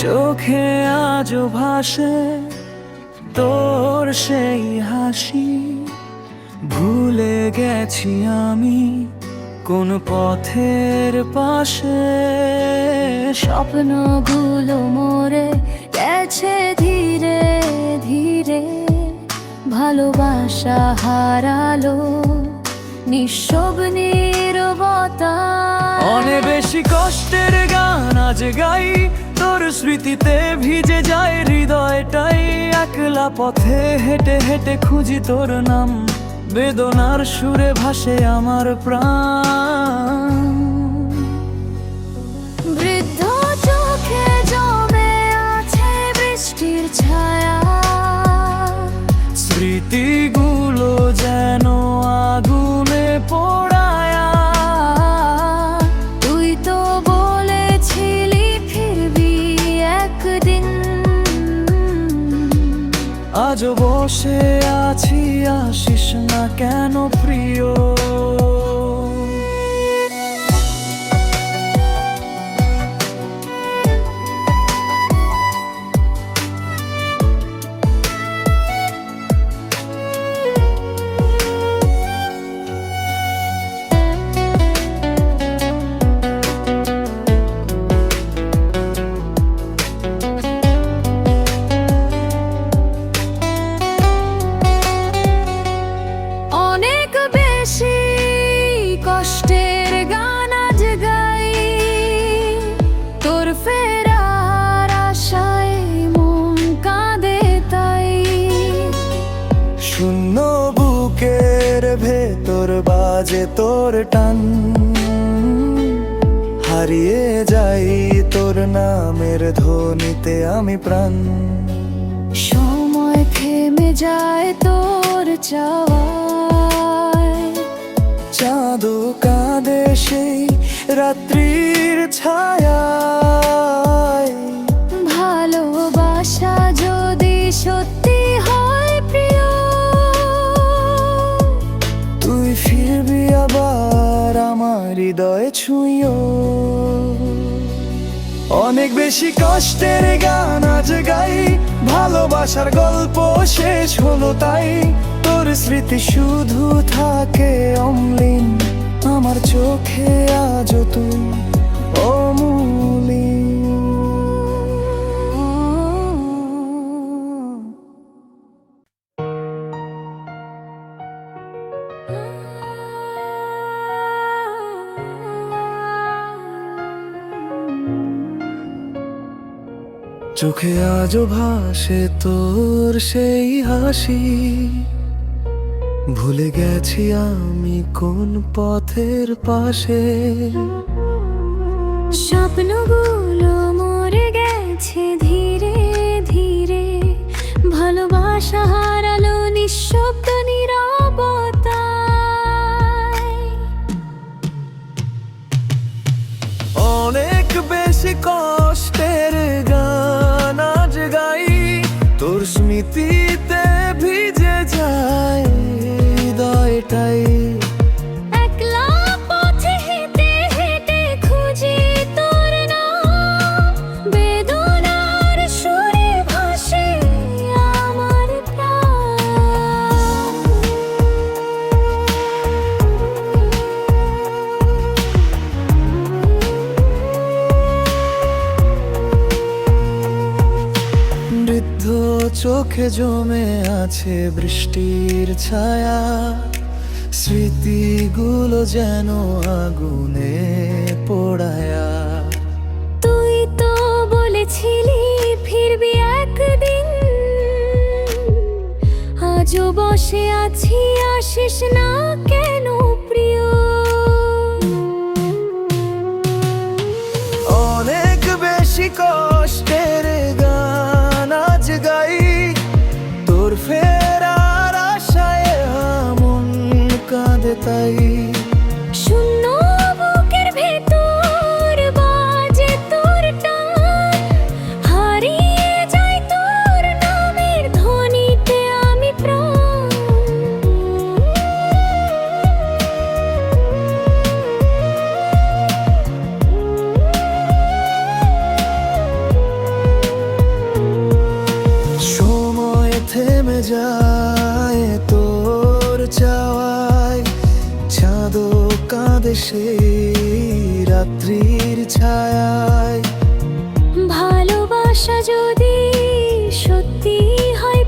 চোখে আজও ভাসে তোর সেই হাসি। ভুলে গেছি আমি কোন পথের পাশে। স্বপ্নগুলো মরে গেছে ধীরে ধীরে ভালোবাসা হারালো নিঃসব নীরবতা অনেক বেশি কষ্টের গান আজ গাই তোর স্মৃতিতে ভিজে যায় হৃদয়টাই একলা পথে হেঁটে হেঁটে খুঁজি তোর নাম। বেদনার সুরে ভাসে আমার প্রাণ। বসে আছি আসিস না কেন প্রিয়? বাজে তোর টান হারিয়ে যাই তোর নামের ধ্বনিতে আমি প্রাণ। সময় থেমে যায় তোর চাওয়ায়। চাঁদু কাঁদে সেই রাত্রির ছায়া। ছুঁয়ো। অনেক বেশি কষ্টের গান আজ গাই, ভালোবাসার গল্প শেষ হলো তাই। তোর স্মৃতি শুধু থাকে অমলিন, আমার চোখে আজ তুই। চোখে আজও ভাসে তোর সেই হাসি। ভুলে গেছি আমি কোন পথের পাশে। স্বপ্নগুলো মরে গেছে ধীরে ধীরে। ভালোবাসা হারালো নিঃশব্দ তোর স্মৃতিতে চোখে জমে আছে বৃষ্টির ছায়া। স্মৃতিগুলো যেন আগুনে পোড়ায়া। তুই তো বলেছিলি ফিরবি একদিন। আজও বসে আছি আসিস না কেন প্রিয়? অনেক বেশি কষ্টের কাঁদে সেই রাত্রির ছায়ায়। ভালোবাসা যদি সত্যি হয়